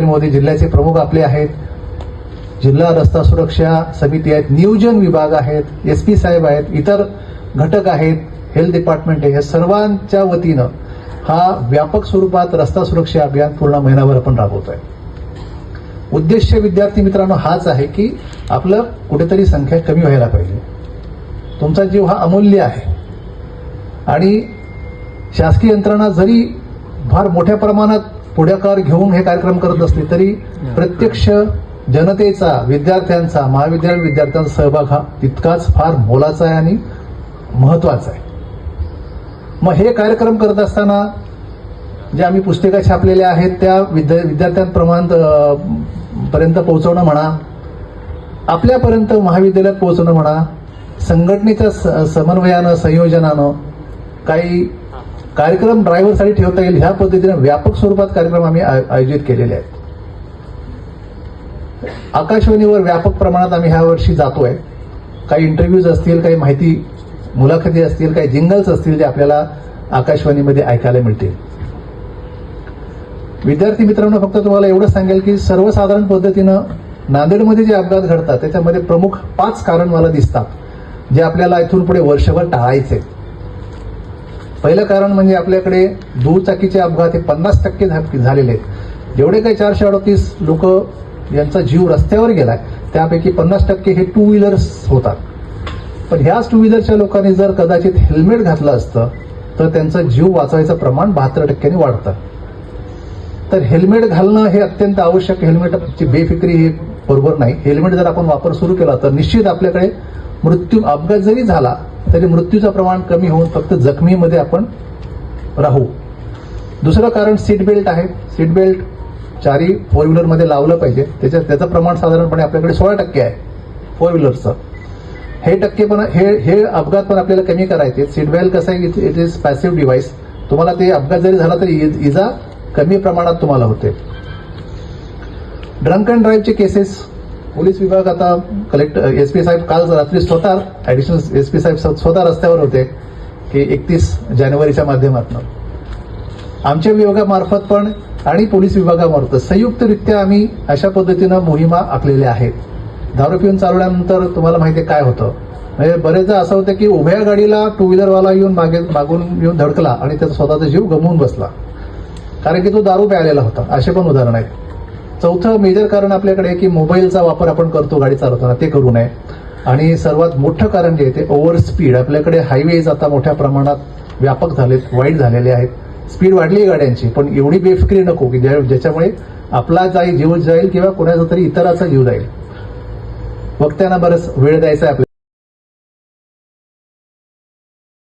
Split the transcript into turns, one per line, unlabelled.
मोदी जिल्ह्याचे प्रमुख आपले आहेत. जिल्हा रस्ता सुरक्षा समिती आहेत. नियोजन विभाग आहेत. एस पी साहेब आहेत. इतर घटक आहेत. हेल्थ डिपार्टमेंट आहे. या सर्वांच्या वतीनं हा व्यापक स्वरूपात रस्ता सुरक्षा अभियान पूर्ण महिनाभर आपण राबवतोय. उद्देश विद्यार्थी मित्रांनो हाच आहे की आपलं कुठेतरी संख्या कमी व्हायला पाहिजे. तुमचा जीव हा अमूल्य आहे. आणि शासकीय यंत्रणा जरी फार मोठ्या प्रमाणात पुढाकार घेऊन हे कार्यक्रम करत असले तरी प्रत्यक्ष जनतेचा विद्यार्थ्यांचा महाविद्यालय विद्यार्थ्यांचा सहभाग हा तितकाच फार मोलाचा आहे आणि महत्त्वाचा आहे. मग हे कार्यक्रम करत असताना जे आम्ही पुस्तिका छापलेल्या आहेत त्या विद्या विद्यार्थ्यांप्रमाण पर्यंत पोहोचवणं म्हणा आपल्यापर्यंत महाविद्यालयात पोहोचणं म्हणा संघटनेच्या स- समन्वयानं संयोजनानं काही कार्यक्रम ड्रायव्हरसाठी ठेवता येईल ह्या पद्धतीने व्यापक स्वरूपात कार्यक्रम आम्ही आय- आयोजित केलेले आहेत. आकाशवाणीवर व्यापक प्रमाणात आम्ही ह्या वर्षी जातोय. काही इंटरव्ह्यूज असतील काही माहिती मुलाखती असतील काही जिंगल्स असतील जे आपल्याला आकाशवाणीमध्ये ऐकायला मिळतील. विद्यार्थी मित्रांनो फक्त तुम्हाला एवढं सांगेल की सर्वसाधारण पद्धतीनं नांदेडमध्ये जे अपघात घडतात त्याच्यामध्ये प्रमुख पाच कारण मला दिसतात जे आपल्याला इथून पुढे वर्षभर टाळायचे. पहिलं कारण म्हणजे आपल्याकडे दुचाकीचे अपघात हे पन्नास टक्के झा- झालेले आहेत. जेवढे काही चारशे अडतीस लोक यांचा जीव रस्त्यावर गेलाय त्यापैकी पन्नास टक्के हे टू व्हीलर्स होतात. पण ह्याच टू व्हीलरच्या लोकांनी जर कदाचित हेल्मेट घातलं असतं तर त्यांचा जीव वाचवायचं प्रमाण बहात्तर टक्क्यांनी वाढतं. तर हेल्मेट घालणं हे अत्यंत आवश्यक हेल्मेटची बेफिक्री ही बरोबर नाही. हेल्मेट जर आपण वापर सुरू केला तर निश्चित आपल्याकडे मृत्यू अपघात जरी झाला तरी मृत्यूचं प्रमाण कमी होऊन फक्त जखमीमध्ये आपण राहू. दुसरं कारण सीट बेल्ट आहे. सीट बेल्ट चारी फोर व्हीलरमध्ये लावलं पाहिजे. त्याच्या त्याचं प्रमाण साधारणपणे आपल्याकडे सोळा टक्के आहे. फोर व्हीलरचं हे टक्के पण हे हे अपघात पण आपल्याला कमी करायचे. सीट बेल्ट कसं आहे? इट इज पॅसिव्ह डिव्हाइस तुम्हाला ते अपघात जरी झाला तरी इज- इजा कमी प्रमाणात तुम्हाला होते. ड्रंक अँड ड्राईव्हचे केसेस पोलीस विभाग आता कलेक्टर एस पी साहेब काल रात्री स्वतः ऍडिशनल एस पी साहेब स्वतः रस्त्यावर होते की एकतीस जानेवारीच्या माध्यमातून. आमच्या विभागामार्फत पण आणि पोलीस विभागामार्फत संयुक्तरित्या आम्ही अशा पद्धतीनं मोहिमा आखलेल्या आहेत. दारू पिऊन चालवल्यानंतर तुम्हाला माहिती आहे काय होतं? म्हणजे बरेचदा असं होतं की उभ्या गाडीला टू व्हीलरवाला येऊन मागे मागून येऊन धडकला आणि त्याचा स्वतःचा जीव गमवून बसला. कारण की तो दारू प्यायलेला होता. असे पण उदाहरण आहेत. चौथं मेजर कारण आपल्याकडे आहे की मोबाईलचा वापर आपण करतो गाडी चालवताना ते करू नये. आणि सर्वात मोठं कारण जे आहे ते ओव्हर स्पीड आपल्याकडे हायवेज आता मोठ्या प्रमाणात व्यापक झालेत वाईट झालेले आहेत. स्पीड वाढली आहे गाड्यांची पण एवढी बेफिक्री नको की ज्या ज्याच्यामुळे आपला जाई जीव जाईल किंवा कोणाचा तरी इतराचा जीव जाईल. वक्त्यांना बरंच वेळ द्यायचा आहे आपल्याला.